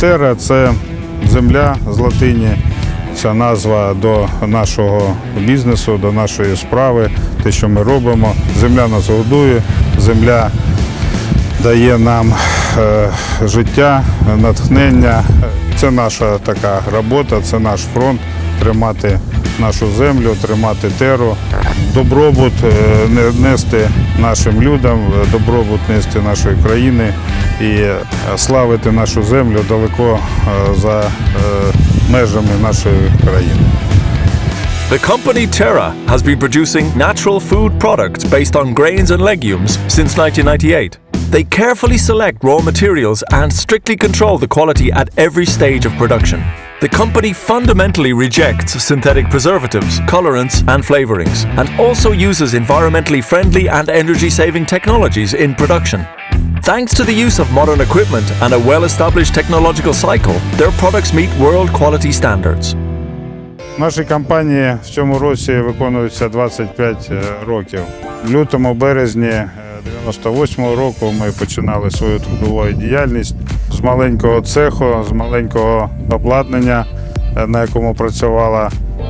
Тера це земля з латині. Це назва до нашого бізнесу, до нашої справи, те, що ми робимо. Земля нас годує, земля дає нам е, життя, натхнення. Це наша така робота, це наш фронт тримати нашу землю, тримати теру, добробут е, не- нести нашим людям, е, добробут нести нашої країни і е, славити нашу землю далеко е, за е, межами нашої країни. The company Terra has been producing natural food products based on grains and legumes since 1998. They carefully select raw materials and strictly control the quality at every stage of production. The company fundamentally rejects synthetic preservatives, colorants, and flavorings, and also uses environmentally friendly and energy saving technologies in production. Thanks to the use of modern equipment and a well established technological cycle, their products meet world quality standards. Нашій компанії в цьому році виконується 25 років. В лютому березні е, 98-го року ми починали свою трудову діяльність з маленького цеху, з маленького обладнання, е, на якому працювало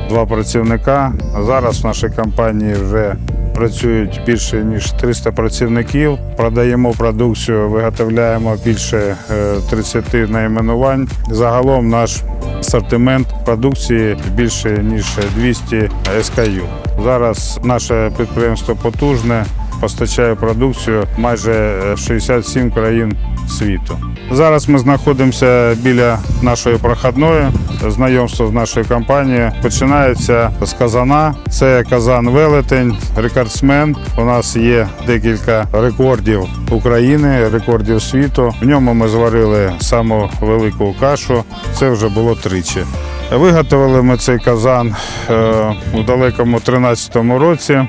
два працівника. Зараз в нашій компанії вже працюють більше ніж 300 працівників. Продаємо продукцію, виготовляємо більше е, 30 найменувань. Загалом наш асортимент продукції більше ніж 200 SKU. Зараз наше підприємство потужне, постачає продукцію майже е, в 67 країн світу. Зараз ми знаходимося біля нашої проходної. Знайомство з нашою компанією починається з казана. Це казан велетень, рекордсмен. У нас є декілька рекордів України, рекордів світу. В ньому ми зварили саму велику кашу. Це вже було тричі. Виготовили ми цей казан е, у далекому 13-му році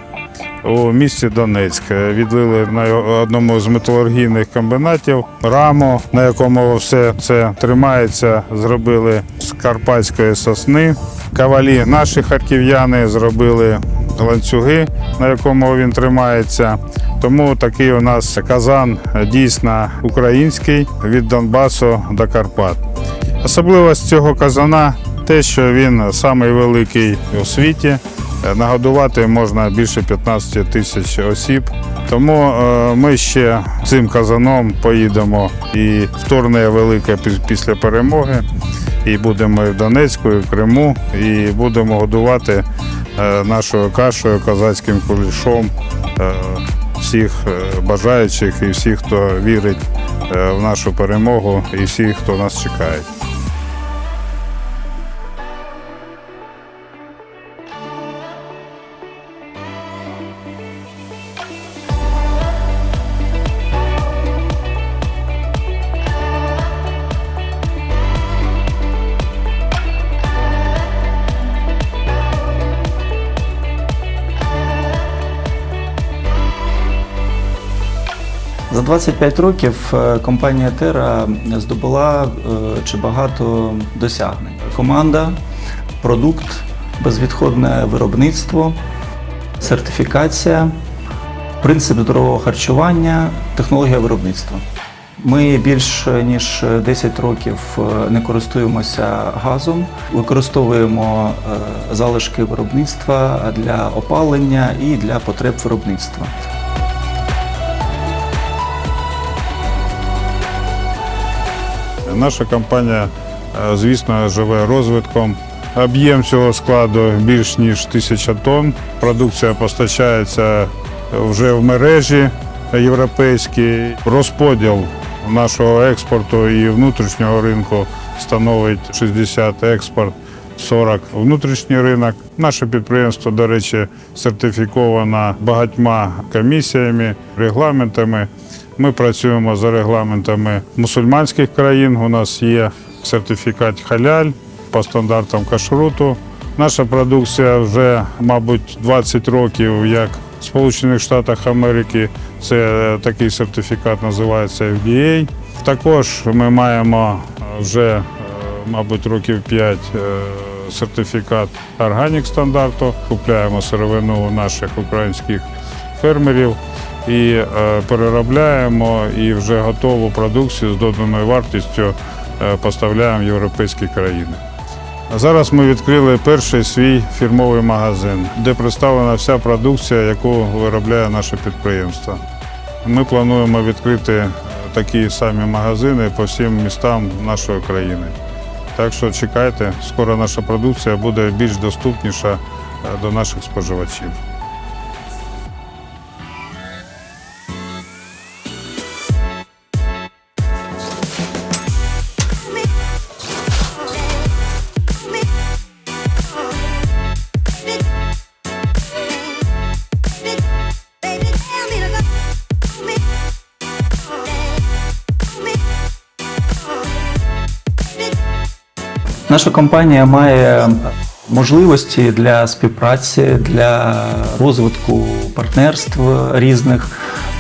у місті Донецьк. Відлили на одному з металургійних комбінатів раму, на якому все це тримається. Зробили з карпатської сосни. Кавалі наші харків'яни зробили ланцюги, на якому він тримається. Тому такий у нас казан дійсно український від Донбасу до Карпат. Особливість цього казана те, що він самий великий у світі. Е, Нагодувати можна більше 15 тисяч осіб. Тому е, ми ще цим казаном поїдемо і в турне велике після перемоги. І будемо і в Донецьку, і в Криму, і будемо годувати е, нашою кашею, козацьким кулішом всіх бажаючих і всіх, хто вірить в нашу перемогу, і всіх, хто нас чекає. За 25 років е, компанія Тера здобула е, чи багато досягнень. Команда, продукт, безвідходне виробництво, сертифікація, принцип здорового харчування, технологія виробництва. Ми більш ніж 10 років е, не користуємося газом, використовуємо залишки виробництва для опалення і для потреб виробництва. Наша компанія, е, звісно, живе розвитком. Об'єм цього складу більш ніж тисяча тонн. Продукція постачається вже в мережі європейській. Розподіл нашого експорту і внутрішнього ринку становить 60 експорт. 40 внутрішній ринок. Наше підприємство, до речі, сертифіковано багатьма комісіями, регламентами. Ми працюємо за регламентами мусульманських країн. У нас є сертифікат халяль по стандартам кашруту. Наша продукція вже, мабуть, 20 років як в Сполучених Штатах Америки. Це е, такий сертифікат називається FDA. Також ми маємо е, вже, е, мабуть, років 5 сертифікат органік стандарту. Купляємо сировину у наших українських фермерів і е, переробляємо і вже готову продукцію з доданою вартістю е, поставляємо в європейські країни. Зараз ми відкрили перший свій фірмовий магазин, де представлена вся продукція, яку виробляє наше підприємство. Ми плануємо відкрити е, такі самі магазини по всім містам нашої країни. Так що чекайте, скоро наша продукція буде більш доступніша до наших споживачів. Наша компанія має можливості для співпраці, для розвитку партнерств різних.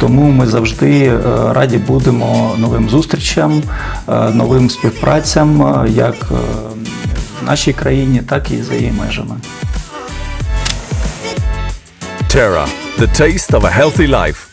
Тому ми завжди е, раді будемо новим зустрічам, е, новим співпрацям, е, як в нашій країні, так і за її межами. Terra, the taste of a healthy life.